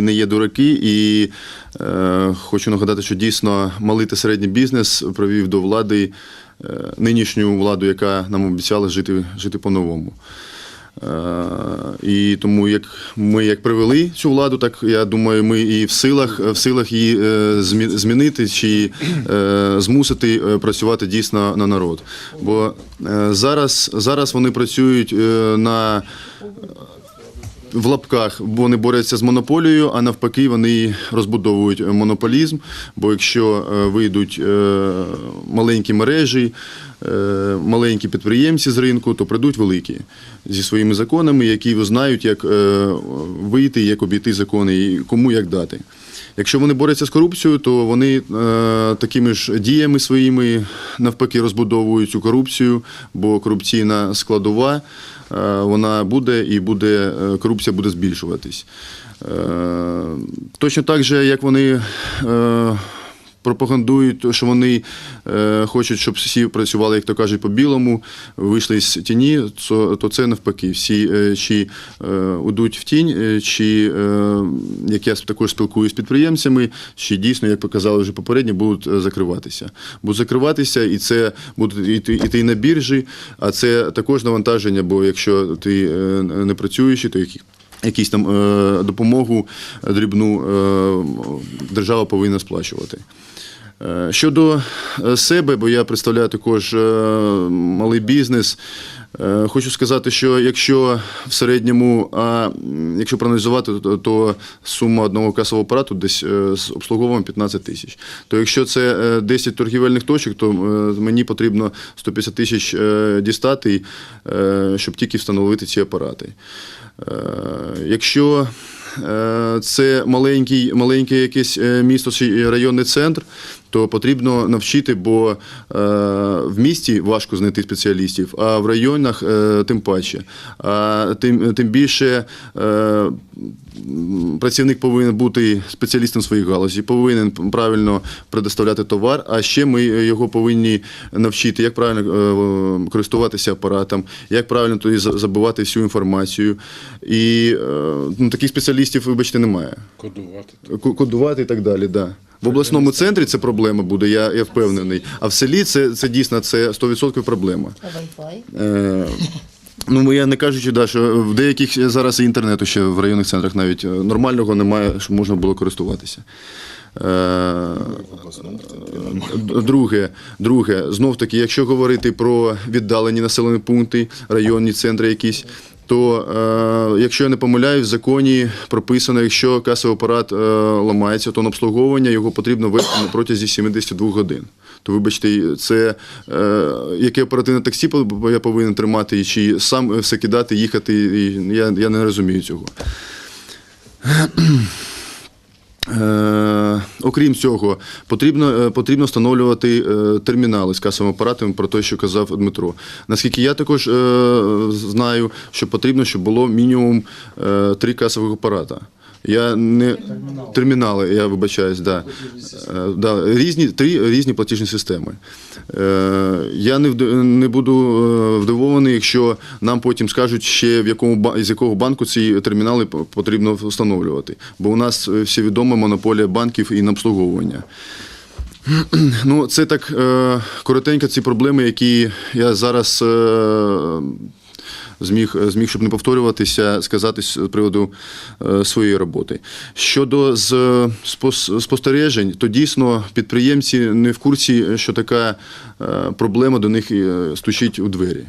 не є дураки, і е, хочу нагадати, що дійсно малий та середній бізнес провів до влади е, нинішню владу, яка нам обіцяла жити, жити по-новому. Е, І тому як ми як привели цю владу, так я думаю, ми і в силах в силах її е, змінити чи е, змусити е, працювати дійсно на народ. Бо е, зараз, зараз вони працюють е, на в лапках, вони борються з монополією, а навпаки, вони розбудовують монополізм. Бо якщо е, вийдуть е, маленькі мережі, е, маленькі підприємці з ринку, то прийдуть великі зі своїми законами, які знають, як вийти, як обійти закони і кому як дати. Якщо вони борються з корупцією, то вони е, такими ж діями своїми навпаки розбудовують цю корупцію, бо корупційна складова е, вона буде і буде е, корупція буде збільшуватись. Е, точно так же, як вони. Е, Пропагандують, що вони е, хочуть, щоб всі працювали, як то кажуть, по білому, вийшли з тіні, то, це навпаки. Всі е, чи е, уйдуть в тінь, чи як я також спілкуюся з підприємцями, чи дійсно, як показали вже попередньо, будуть закриватися. Будуть закриватися, і це будуть іти, на біржі, а це також навантаження, бо якщо ти не працюєш, то які. Якісь там допомогу дрібну держава повинна сплачувати. Е, Щодо е, себе, бо я представляю також е, малий бізнес. Хочу сказати, що якщо в середньому, а якщо проаналізувати, то, сума одного касового апарату десь з обслуговуванням 15 тисяч. То якщо це е, 10 торгівельних точок, то мені потрібно 150 тисяч дістати, щоб тільки встановити ці апарати. Якщо це маленький, маленьке якесь місто чи районний центр, то потрібно навчити, бо е, в місті важко знайти спеціалістів, а в районах е, тим паче. А тим, тим більше е, працівник повинен бути спеціалістом в своїй галузі, повинен предоставляти предоставляти товар, а ще ми його повинні навчити, як правильно користуватися апаратом, як правильно тоді за- забивати всю інформацію. І ну, таких спеціалістів, вибачте, немає. Кодувати. Кодувати і так далі, да. В обласному центрі це проблема буде, я, я впевнений. А в селі це, це дійсно це 100% проблема. Е, ну, я не кажучи, да, що в деяких зараз і інтернету ще в районних центрах навіть е, нормального немає, щоб можна було користуватися. Е, Друге, друге, знов таки, якщо говорити про віддалені населені пункти, районні центри якісь, то е, якщо я не помиляюсь, в законі прописано, якщо касовий апарат е, ламається, то на обслуговування його потрібно вести протязі 72 годин. То вибачте, це е, яке оперативне таксі я повинен тримати, чи сам все кидати, їхати, я, я не розумію цього. Е, окрім цього, потрібно, е, потрібно встановлювати е, термінали з касовими апаратами про те, що казав Дмитро. Наскільки я також е, знаю, що потрібно, щоб було мінімум три касових апарата. Я не термінали, я вибачаюсь, да. Е, да. Різні, три різні платіжні системи. Е, я не, не буду е, вдивований, якщо нам потім скажуть ще в якому з якого банку ці термінали потрібно встановлювати. Бо у нас всі відома монополія банків і на обслуговування. Ну, це так коротенько ці проблеми, які я зараз зміг, зміг, щоб не повторюватися, сказати з приводу е, своєї роботи. Щодо з, спос- спостережень, то дійсно підприємці не в курсі, що така е, проблема до них е, стучить у двері.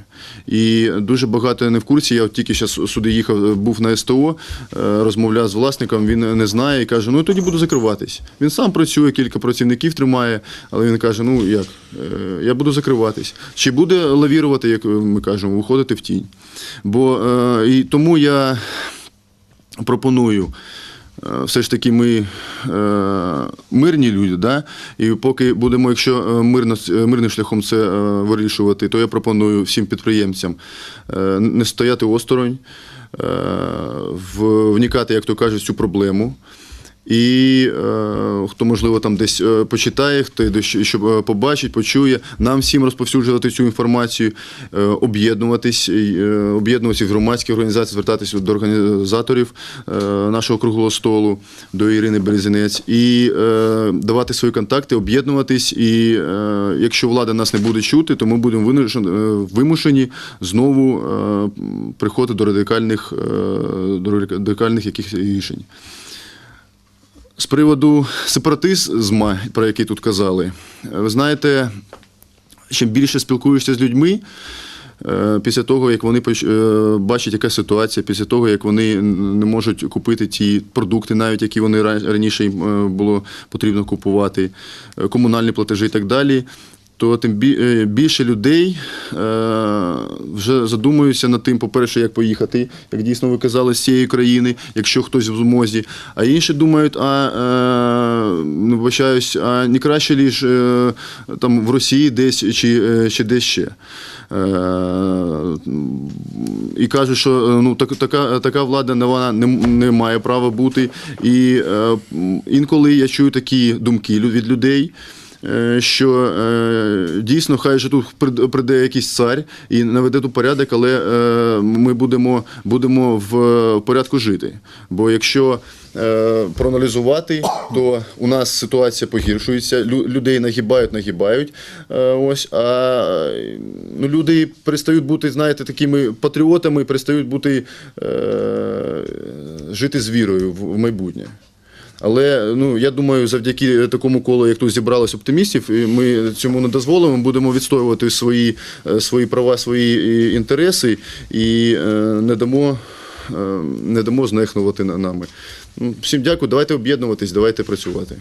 І дуже багато не в курсі. Я от тільки зараз сюди їхав, був на СТО, е, розмовляв з власником, він не знає і каже, ну тоді буду закриватись. Він сам працює, кілька працівників тримає, але він каже: ну як, е, я буду закриватись. Чи буде лавірувати, як ми кажемо, виходити в тінь. Бо е, і тому я пропоную. е, Все ж таки, ми е, мирні люди, да? і поки будемо, якщо е, мирно, е, мирним шляхом це е, вирішувати, то я пропоную всім підприємцям е, не стояти осторонь, е, вникати, як то кажуть, цю проблему. І е, хто, можливо, там десь е, почитає, хто щоб е, побачить, почує, нам всім розповсюджувати цю інформацію, е, об'єднуватись, е, об'єднуватися в громадські організації, звертатися до організаторів е, нашого круглого столу, до Ірини Березинець, і е, давати свої контакти, об'єднуватись. І е, якщо влада нас не буде чути, то ми будемо е, вимушені знову е, приходити до радикальних, е, до радикальних якихось рішень. З приводу сепаратизму, про який тут казали, ви знаєте, чим більше спілкуєшся з людьми, е, після того, як вони е, бачать, яка ситуація, після того, як вони не можуть купити ті продукти, навіть які вони раніше їм е, було потрібно купувати, комунальні платежі і так далі. То тим е, більше людей е, вже задумуються над тим, по-перше, як поїхати, як дійсно ви казали, з цієї країни, якщо хтось в змозі. А інші думають, а не вибачаюсь, а не краще ліж е, там в Росії десь чи, чи десь ще. І кажуть, що ну так, така, така влада вона не, не має права бути. І інколи я чую такі думки від людей. Е, Що е, дійсно хай же тут прийде якийсь цар і наведе тут порядок, але е, ми будемо, будемо в порядку жити. Бо якщо проаналізувати, то у нас ситуація погіршується, людей нагибають, нагибають. Ось, а ну, люди перестають бути, знаєте, такими патріотами, перестають бути жити з вірою в майбутнє. Але ну я думаю, завдяки такому колу, як тут зібралось оптимістів, ми цьому не дозволимо. Будемо відстоювати свої, е, свої права, свої е, інтереси і е, не дамо, не дамо знехнувати нами. Ну, Всім дякую. Давайте об'єднуватись, давайте працювати.